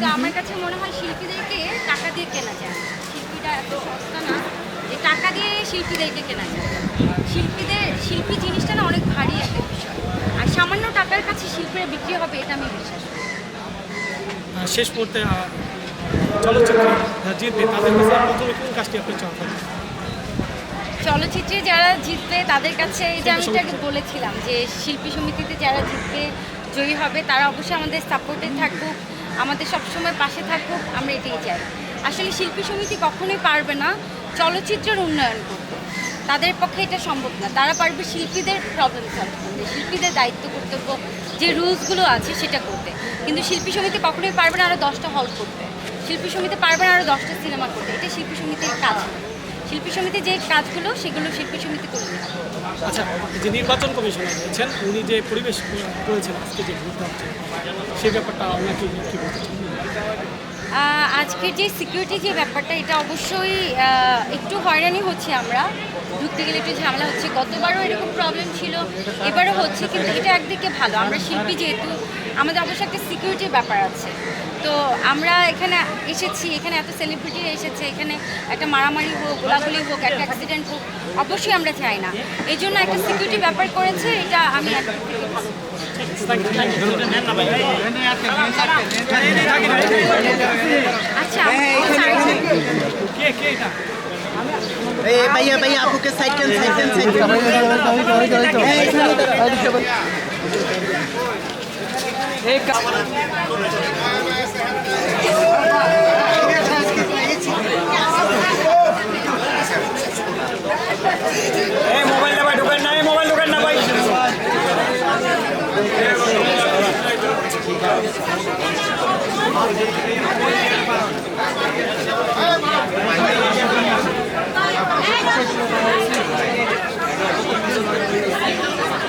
তো আমার কাছে মনে হয় শিল্পীদেরকে টাকা দিয়ে কেনা যায়। শিল্পীরা এত সস্তা না যে টাকা দিয়ে শিল্পীদেরকে কেনা যায়। শিল্পীদের শিল্পী জিনিসটা না অনেক ভারী একটা বিষয়। আর সামান্য টাকার কাছে শিল্পীরা বিক্রি হবে এটা আমি বিশ্বাস শেষ মুহূর্তে আহ, চলচ্চিত্রে যারা জিতবে তাদের কাছে প্রথমে কোন কাজটি আপনি চান? চলচ্চিত্রে যারা জিতবে তাদের কাছে এই যে আমি একটু বলেছিলাম যে শিল্পী সমিতিতে যারা জিতবে জয়ী হবে তারা অবশ্যই আমাদের সাপোর্টে থাকুক। আমাদের সবসময় পাশে থাকুক, আমরা এটাই চাই। আসলে শিল্পী সমিতি কখনোই পারবে না চলচ্চিত্রের উন্নয়ন করতে। তাদের পক্ষে এটা সম্ভব না। তারা পারবে শিল্পীদের প্রবলেম সলভ করতে, শিল্পীদের দায়িত্ব, কর্তব্য, যে রুলসগুলো আছে সেটা করতে। কিন্তু শিল্পী সমিতি কখনোই পারবে না আরও দশটা হল করতে। শিল্পী সমিতি পারবে না আরও দশটা সিনেমা করতে। এটা শিল্পী সমিতির কাজ। শিল্পী সমিতি যে কাজগুলো, সেগুলো শিল্পী সমিতি করে নেবে আচ্ছা যে নির্বাচন কমিশনার রয়েছেন, উনি যে পরিবেশ করেছেন আজকে যে ভোট হচ্ছে সেই ব্যাপারটা আপনাকে কী বলতে আজকের যে সিকিউরিটি যে ব্যাপারটা, এটা অবশ্যই একটু হয়রানি হচ্ছে আমরা। ঢুকতে গেলে একটু ঝামেলা হচ্ছে। গতবারও এরকম প্রবলেম ছিল এবারও হচ্ছে কিন্তু এটা একদিকে ভালো। আমরা শিল্পী যেহেতু আমাদের অবশ্যই একটা সিকিউরিটির ব্যাপার আছে। তো আমরা এখানে এসেছি এখানে এত সেলিব্রিটি এসেছে এখানে একটা মারামারি হোক গোলাগুলি হোক একটা অ্যাক্সিডেন্ট হোক অবশ্যই আমরা চাই না। এই জন্য একটা সিকিউরিটি ব্যাপার করেছে এটা আমি আচ্ছা भैया भैया आपको किस साइड के साइड के साइड एक मोबाइल ना साइड दुकान ना साइड दुकान ना साइड ठीक है করা হয়েছে